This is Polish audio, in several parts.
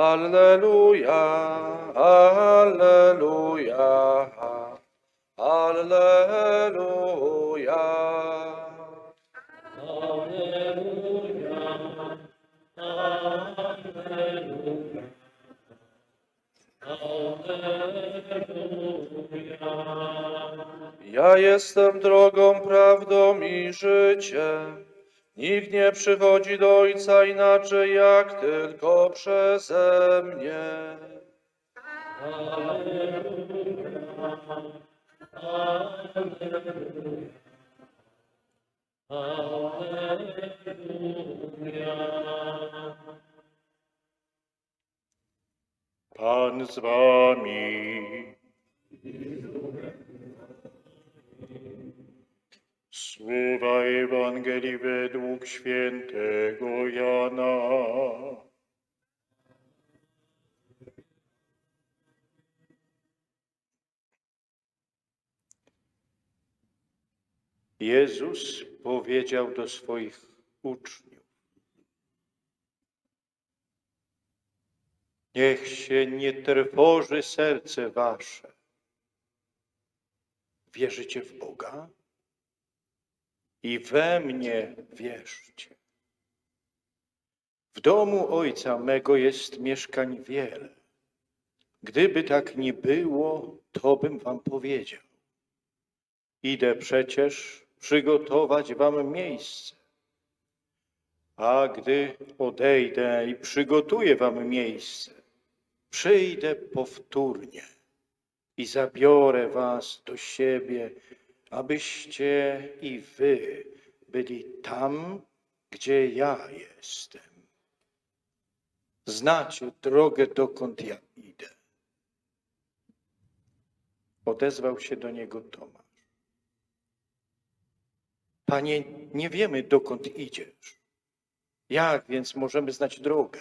Alleluja, Alleluja, Alleluja. Ja jestem drogą, prawdą i życiem. Nikt nie przychodzi do Ojca inaczej jak tylko przeze mnie. Pan z wami. Słowa Ewangelii według świętego Jana. Jezus powiedział do swoich uczniów: Niech się nie trwoży serce wasze. Wierzycie w Boga? I we mnie wierzcie. W domu Ojca mego jest mieszkań wiele. Gdyby tak nie było, to bym wam powiedział. Idę przecież przygotować wam miejsce. A gdy odejdę i przygotuję wam miejsce, przyjdę powtórnie i zabiorę was do siebie, abyście i wy byli tam, gdzie ja jestem. Znacie drogę, dokąd ja idę. Odezwał się do niego Tomasz. Panie, nie wiemy, dokąd idziesz. Jak więc możemy znać drogę?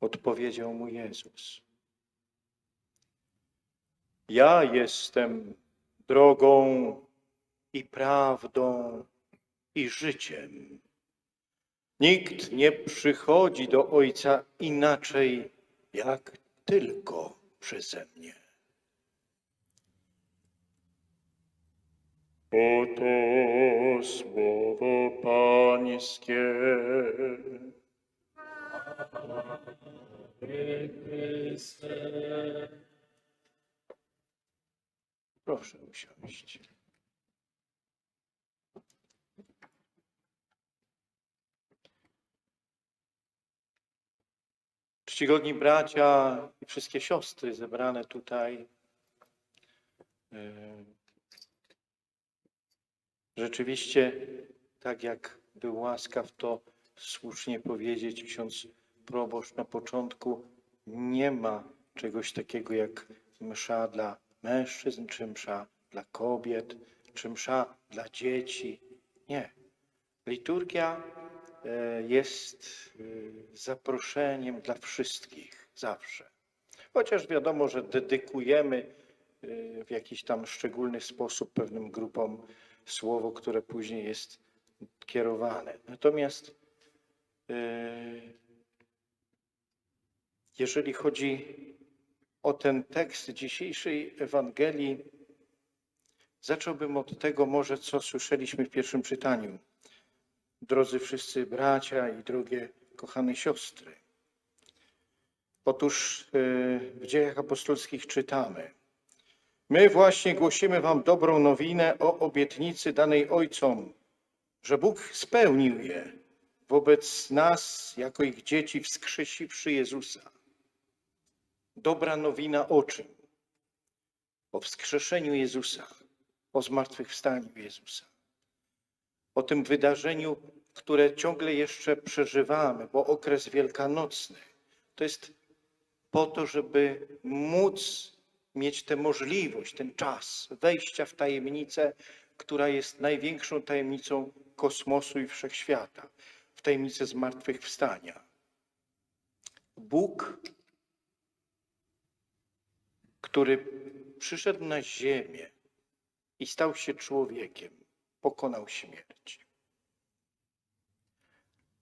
Odpowiedział mu Jezus. Ja jestem drogą i prawdą i życiem. Nikt nie przychodzi do Ojca inaczej, jak tylko przeze mnie. Oto słowo Pańskie. Proszę usiąść. Czcigodni bracia i wszystkie siostry zebrane tutaj. e, Rzeczywiście, tak jak był łaskaw to słusznie powiedzieć ksiądz proboszcz na początku, nie ma czegoś takiego jak msza dla mężczyzn, czy msza dla kobiet, czy msza dla dzieci. Nie. Liturgia e, jest e, zaproszeniem dla wszystkich zawsze. Chociaż wiadomo, że dedykujemy e, w jakiś tam szczególny sposób pewnym grupom słowo, które później jest kierowane. Natomiast jeżeli chodzi o ten tekst dzisiejszej Ewangelii, zacząłbym od tego może, co słyszeliśmy w pierwszym czytaniu. Drodzy wszyscy bracia i drogie kochane siostry. Otóż e, w dziejach apostolskich czytamy. My właśnie głosimy wam dobrą nowinę o obietnicy danej Ojcom, że Bóg spełnił je wobec nas, jako ich dzieci, wskrzesiwszy Jezusa. Dobra nowina o czym? O wskrzeszeniu Jezusa, o zmartwychwstaniu Jezusa. O tym wydarzeniu, które ciągle jeszcze przeżywamy, bo okres wielkanocny to jest po to, żeby móc mieć tę możliwość, ten czas wejścia w tajemnicę, która jest największą tajemnicą kosmosu i wszechświata, w tajemnicę zmartwychwstania. Bóg który przyszedł na ziemię i stał się człowiekiem, pokonał śmierć.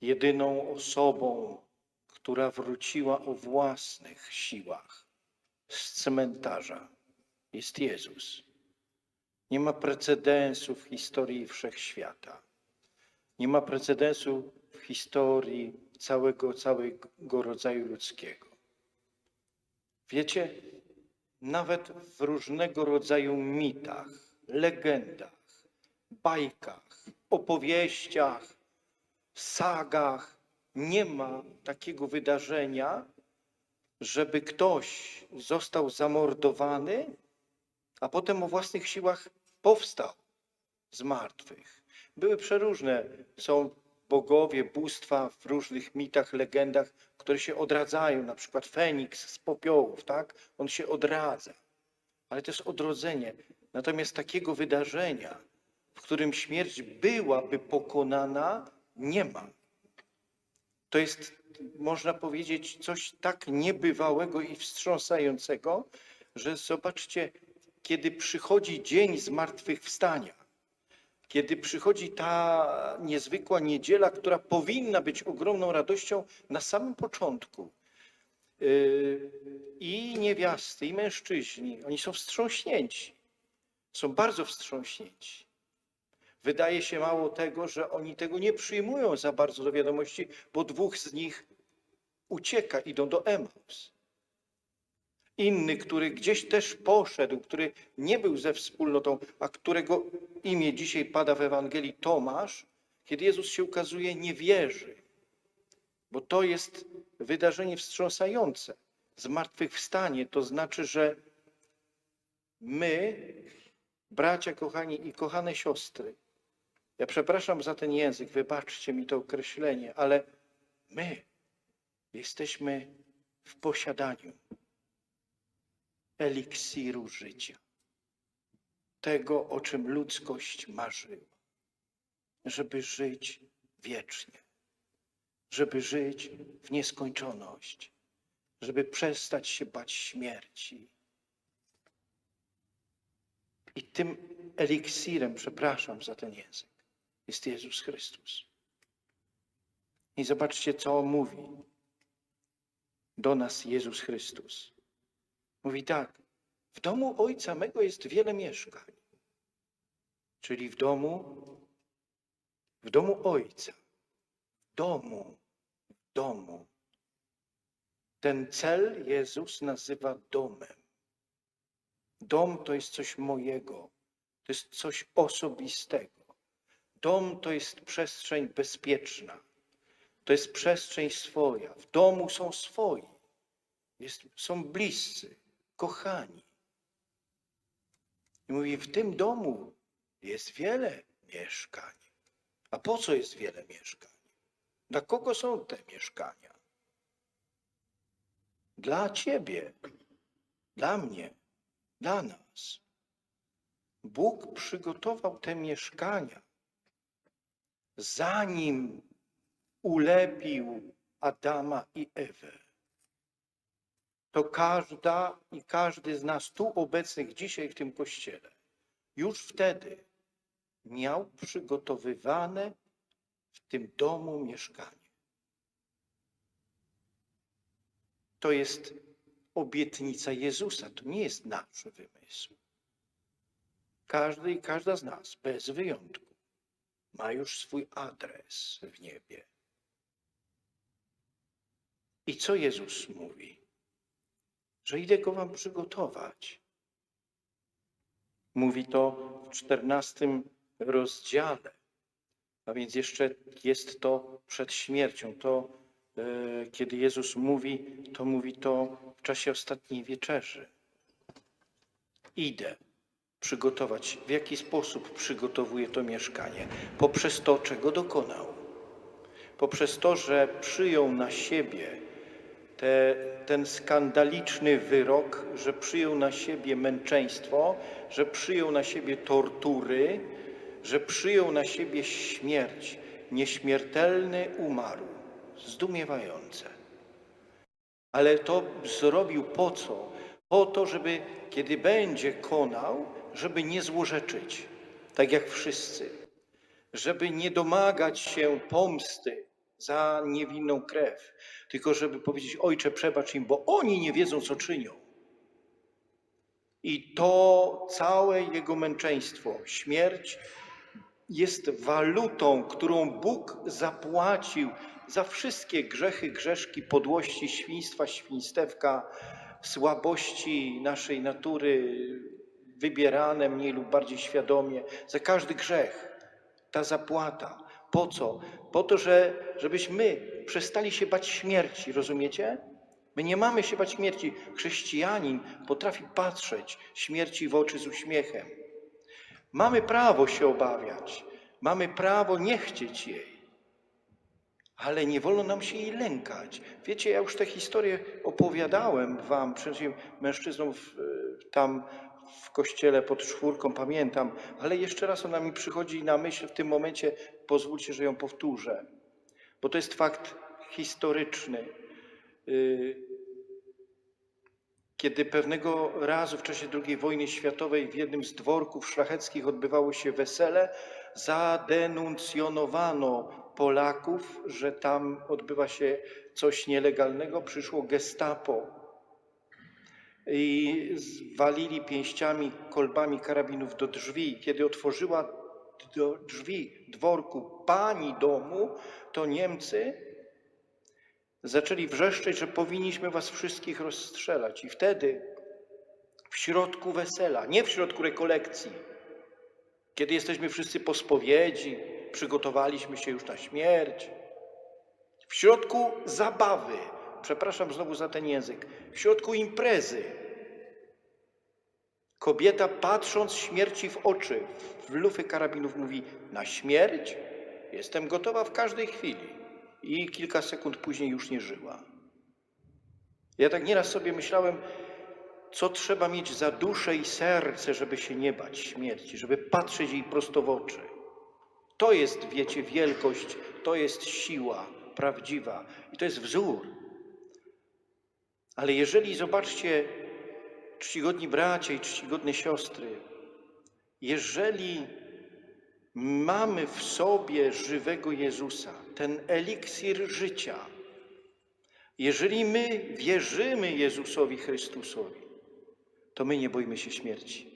Jedyną osobą, która wróciła o własnych siłach z cmentarza, jest Jezus. Nie ma precedensu w historii wszechświata. Nie ma precedensu w historii całego, całego rodzaju ludzkiego. Wiecie, nawet w różnego rodzaju mitach, legendach, bajkach, opowieściach, sagach nie ma takiego wydarzenia, żeby ktoś został zamordowany, a potem o własnych siłach powstał z martwych. Były przeróżne, są bogowie, bóstwa w różnych mitach, legendach, które się odradzają, na przykład Feniks z popiołów, tak? On się odradza. Ale to jest odrodzenie. Natomiast takiego wydarzenia, w którym śmierć byłaby pokonana, nie ma. To jest, można powiedzieć, coś tak niebywałego i wstrząsającego, że zobaczcie, kiedy przychodzi dzień zmartwychwstania, kiedy przychodzi ta niezwykła niedziela, która powinna być ogromną radością na samym początku. Yy, I niewiasty, i mężczyźni, oni są wstrząśnięci. Są bardzo wstrząśnięci. Wydaje się mało tego, że oni tego nie przyjmują za bardzo do wiadomości, bo dwóch z nich ucieka, idą do Emaus. Inny, który gdzieś też poszedł, który nie był ze wspólnotą, a którego imię dzisiaj pada w Ewangelii Tomasz, kiedy Jezus się ukazuje, nie wierzy. Bo to jest wydarzenie wstrząsające. Zmartwychwstanie to znaczy, że my, bracia kochani i kochane siostry, ja przepraszam za ten język, wybaczcie mi to określenie, ale my jesteśmy w posiadaniu eliksiru życia. Tego, o czym ludzkość marzyła. Żeby żyć wiecznie. Żeby żyć w nieskończoność. Żeby przestać się bać śmierci. I tym eliksirem, przepraszam za ten język, jest Jezus Chrystus. I zobaczcie, co on mówi do nas Jezus Chrystus. Mówi tak, w domu Ojca mego jest wiele mieszkań. Czyli w domu, w domu Ojca, w domu, w domu. Ten cel Jezus nazywa domem. Dom to jest coś mojego, to jest coś osobistego. Dom to jest przestrzeń bezpieczna, to jest przestrzeń swoja. W domu są swoi, jest, są bliscy, kochani. I mówi, w tym domu jest wiele mieszkań. A po co jest wiele mieszkań? Dla kogo są te mieszkania? Dla ciebie, dla mnie, dla nas. Bóg przygotował te mieszkania, zanim ulepił Adama i Ewę to każda i każdy z nas tu obecnych dzisiaj w tym kościele już wtedy miał przygotowywane w tym domu mieszkanie. To jest obietnica Jezusa, to nie jest nasz wymysł. Każdy i każda z nas, bez wyjątku, ma już swój adres w niebie. I co Jezus mówi? Że idę go wam przygotować. Mówi to w czternastym rozdziale, a więc jeszcze jest to przed śmiercią. To, e, kiedy Jezus mówi, to mówi to w czasie ostatniej wieczerzy. Idę przygotować. W jaki sposób przygotowuje to mieszkanie? Poprzez to, czego dokonał. Poprzez to, że przyjął na siebie te, ten skandaliczny wyrok, że przyjął na siebie męczeństwo, że przyjął na siebie tortury, że przyjął na siebie śmierć. Nieśmiertelny umarł. Zdumiewające. Ale to zrobił po co? Po to, żeby kiedy będzie konał, żeby nie złorzeczyć, tak jak wszyscy. Żeby nie domagać się pomsty, za niewinną krew, tylko żeby powiedzieć: Ojcze, przebacz im, bo oni nie wiedzą, co czynią. I to całe jego męczeństwo, śmierć jest walutą, którą Bóg zapłacił za wszystkie grzechy, grzeszki, podłości, świństwa, świństewka, słabości naszej natury, wybierane mniej lub bardziej świadomie, za każdy grzech. Ta zapłata. Po co? Po to, że, żebyśmy przestali się bać śmierci, rozumiecie? My nie mamy się bać śmierci. Chrześcijanin potrafi patrzeć śmierci w oczy z uśmiechem. Mamy prawo się obawiać, mamy prawo nie chcieć jej, ale nie wolno nam się jej lękać. Wiecie, ja już tę historię opowiadałem wam, przecież mężczyznom w, tam w kościele pod czwórką, pamiętam, ale jeszcze raz ona mi przychodzi na myśl w tym momencie, pozwólcie, że ją powtórzę, bo to jest fakt historyczny. Y, Kiedy pewnego razu w czasie II wojny światowej w jednym z dworków szlacheckich odbywało się wesele, zadenuncjonowano Polaków, że tam odbywa się coś nielegalnego. Przyszło gestapo i walili pięściami, kolbami karabinów do drzwi. Kiedy otworzyła drzwi dworku pani domu, to Niemcy zaczęli wrzeszczeć, że powinniśmy was wszystkich rozstrzelać. I wtedy w środku wesela, nie w środku rekolekcji, kiedy jesteśmy wszyscy po spowiedzi, przygotowaliśmy się już na śmierć, w środku zabawy, przepraszam znowu za ten język, w środku imprezy, kobieta patrząc śmierci w oczy, w lufy karabinów mówi, na śmierć jestem gotowa w każdej chwili i kilka sekund później już nie żyła. Ja tak nieraz sobie myślałem, co trzeba mieć za duszę i serce, żeby się nie bać śmierci, żeby patrzeć jej prosto w oczy. To jest, wiecie, wielkość, to jest siła prawdziwa i to jest wzór. Ale jeżeli zobaczcie, czcigodni bracia i czcigodne siostry, jeżeli mamy w sobie żywego Jezusa, ten eliksir życia, jeżeli my wierzymy Jezusowi Chrystusowi, to my nie boimy się śmierci.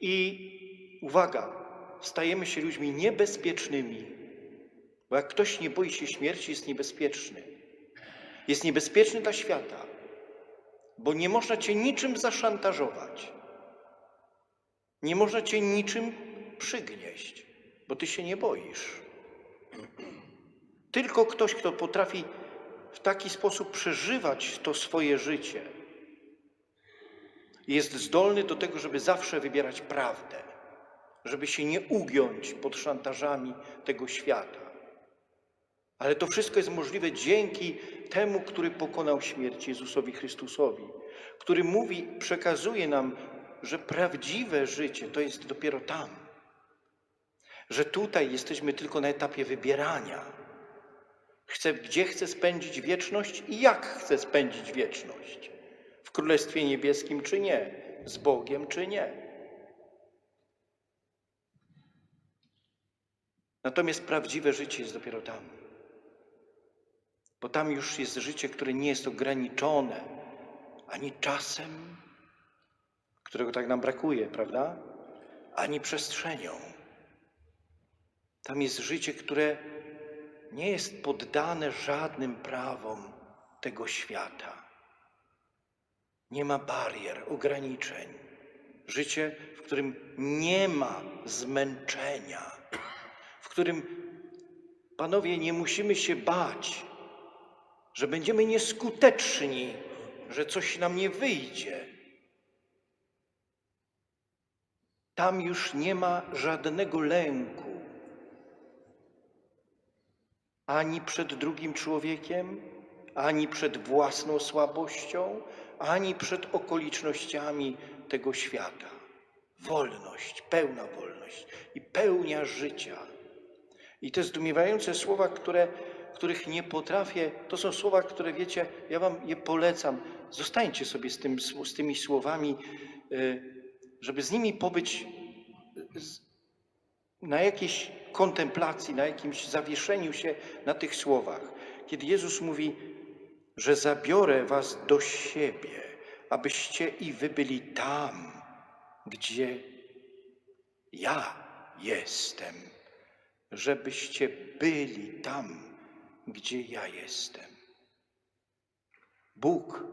I uwaga, stajemy się ludźmi niebezpiecznymi, bo jak ktoś nie boi się śmierci, jest niebezpieczny. Jest niebezpieczny dla świata, bo nie można cię niczym zaszantażować. Nie można cię niczym przygnieść, bo ty się nie boisz. Tylko ktoś, kto potrafi w taki sposób przeżywać to swoje życie, jest zdolny do tego, żeby zawsze wybierać prawdę, żeby się nie ugiąć pod szantażami tego świata. Ale to wszystko jest możliwe dzięki temu, który pokonał śmierć Jezusowi Chrystusowi, który mówi, przekazuje nam, że prawdziwe życie to jest dopiero tam, że tutaj jesteśmy tylko na etapie wybierania. Chcę, gdzie chcę spędzić wieczność i jak chcę spędzić wieczność. W Królestwie Niebieskim czy nie, z Bogiem czy nie. Natomiast prawdziwe życie jest dopiero tam. Bo tam już jest życie, które nie jest ograniczone ani czasem, którego tak nam brakuje, prawda? Ani przestrzenią. Tam jest życie, które nie jest poddane żadnym prawom tego świata. Nie ma barier, ograniczeń. Życie, w którym nie ma zmęczenia, w którym, panowie, nie musimy się bać, że będziemy nieskuteczni, że coś nam nie wyjdzie. Tam już nie ma żadnego lęku ani przed drugim człowiekiem, ani przed własną słabością, ani przed okolicznościami tego świata. Wolność, pełna wolność i pełnia życia. I te zdumiewające słowa, które, których nie potrafię, to są słowa, które wiecie, ja wam je polecam. Zostańcie sobie z, tym, z tymi słowami, y, żeby z nimi pobyć z- na jakiejś kontemplacji, na jakimś zawieszeniu się na tych słowach, kiedy Jezus mówi, że zabiorę was do siebie, abyście i wy byli tam, gdzie ja jestem, żebyście byli tam, gdzie ja jestem. Bóg,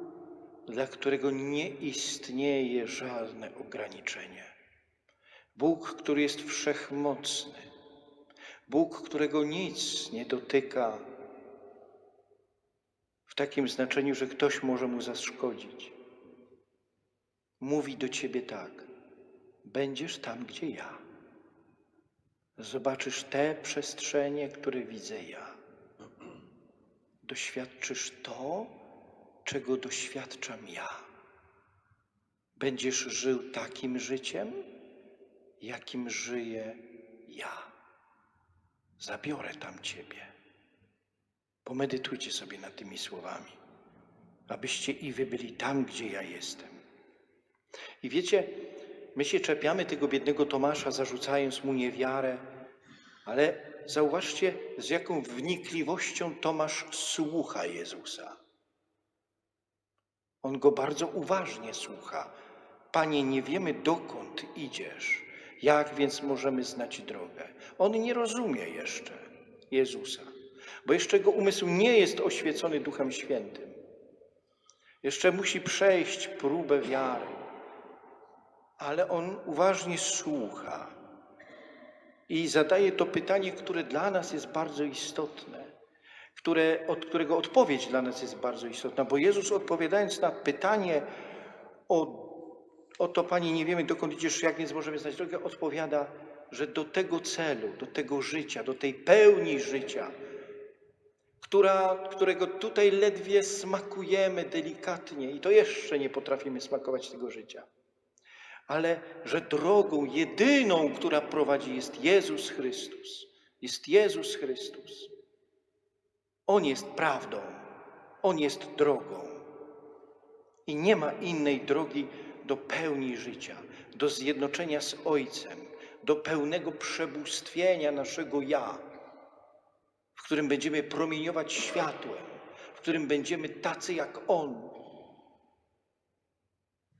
dla którego nie istnieje żadne ograniczenie. Bóg, który jest wszechmocny. Bóg, którego nic nie dotyka w takim znaczeniu, że ktoś może mu zaszkodzić. Mówi do ciebie tak: będziesz tam, gdzie ja. Zobaczysz te przestrzenie, które widzę ja. Doświadczysz to, czego doświadczam ja. Będziesz żył takim życiem, jakim żyję ja. Zabiorę tam Ciebie. Pomedytujcie sobie nad tymi słowami, abyście i wy byli tam, gdzie ja jestem. I wiecie, my się czepiamy tego biednego Tomasza, zarzucając mu niewiarę, ale zauważcie, z jaką wnikliwością Tomasz słucha Jezusa. On go bardzo uważnie słucha. Panie, nie wiemy dokąd idziesz. Jak więc możemy znać drogę? On nie rozumie jeszcze Jezusa, bo jeszcze jego umysł nie jest oświecony Duchem Świętym. Jeszcze musi przejść próbę wiary, ale on uważnie słucha i zadaje to pytanie, które dla nas jest bardzo istotne które, od którego odpowiedź dla nas jest bardzo istotna, bo Jezus odpowiadając na pytanie o, o to, Panie, nie wiemy dokąd idziesz, jak więc możemy znać drogę, odpowiada, że do tego celu, do tego życia, do tej pełni życia, która, którego tutaj ledwie smakujemy delikatnie i to jeszcze nie potrafimy smakować tego życia, ale że drogą jedyną, która prowadzi jest Jezus Chrystus. Jest Jezus Chrystus. On jest prawdą, On jest drogą. I nie ma innej drogi do pełni życia, do zjednoczenia z Ojcem, do pełnego przebóstwienia naszego ja, w którym będziemy promieniować światłem, w którym będziemy tacy jak On.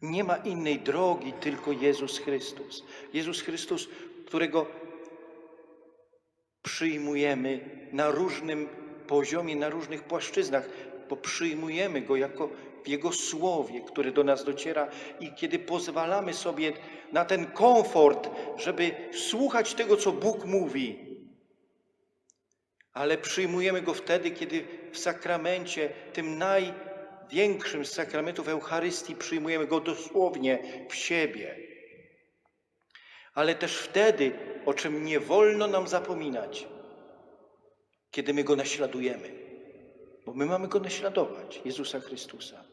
Nie ma innej drogi, tylko Jezus Chrystus. Jezus Chrystus, którego przyjmujemy na różnym poziomie, na różnych płaszczyznach, bo przyjmujemy Go jako w Jego Słowie, które do nas dociera i kiedy pozwalamy sobie na ten komfort, żeby słuchać tego, co Bóg mówi, ale przyjmujemy Go wtedy, kiedy w sakramencie, tym największym z sakramentów Eucharystii, przyjmujemy Go dosłownie w siebie. Ale też wtedy, o czym nie wolno nam zapominać, kiedy my Go naśladujemy, bo my mamy Go naśladować, Jezusa Chrystusa.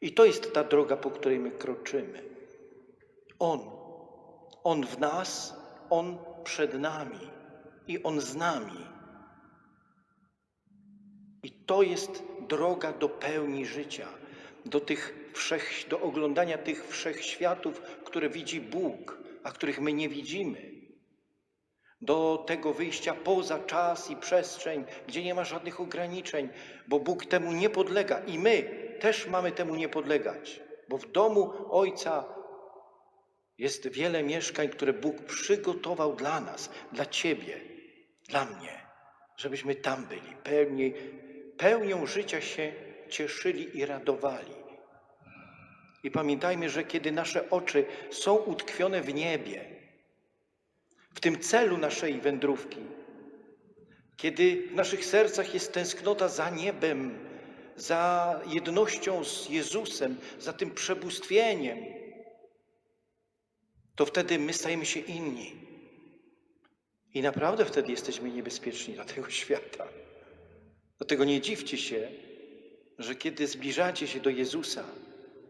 I to jest ta droga, po której my kroczymy. On, On w nas, On przed nami i On z nami. I to jest droga do pełni życia, do tych wszech, do oglądania tych wszechświatów, które widzi Bóg, a których my nie widzimy. Do tego wyjścia poza czas i przestrzeń, gdzie nie ma żadnych ograniczeń, bo Bóg temu nie podlega i my też mamy temu nie podlegać, bo w domu Ojca jest wiele mieszkań, które Bóg przygotował dla nas, dla Ciebie, dla mnie, żebyśmy tam byli, pełni, pełnią życia się cieszyli i radowali. I pamiętajmy, że kiedy nasze oczy są utkwione w niebie, w tym celu naszej wędrówki, kiedy w naszych sercach jest tęsknota za niebem, za jednością z Jezusem, za tym przebóstwieniem, to wtedy my stajemy się inni. I naprawdę wtedy jesteśmy niebezpieczni dla tego świata. Dlatego nie dziwcie się, że kiedy zbliżacie się do Jezusa,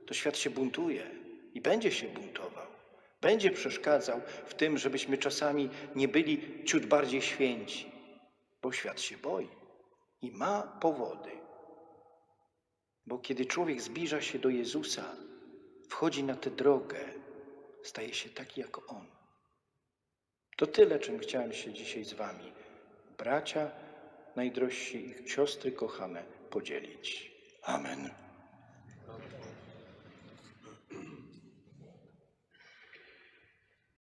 to świat się buntuje i będzie się buntował. Będzie przeszkadzał w tym, żebyśmy czasami nie byli ciut bardziej święci, bo świat się boi i ma powody. Bo kiedy człowiek zbliża się do Jezusa, wchodzi na tę drogę, staje się taki jak On. To tyle, czym chciałem się dzisiaj z wami, bracia najdrożsi i siostry kochane, podzielić. Amen.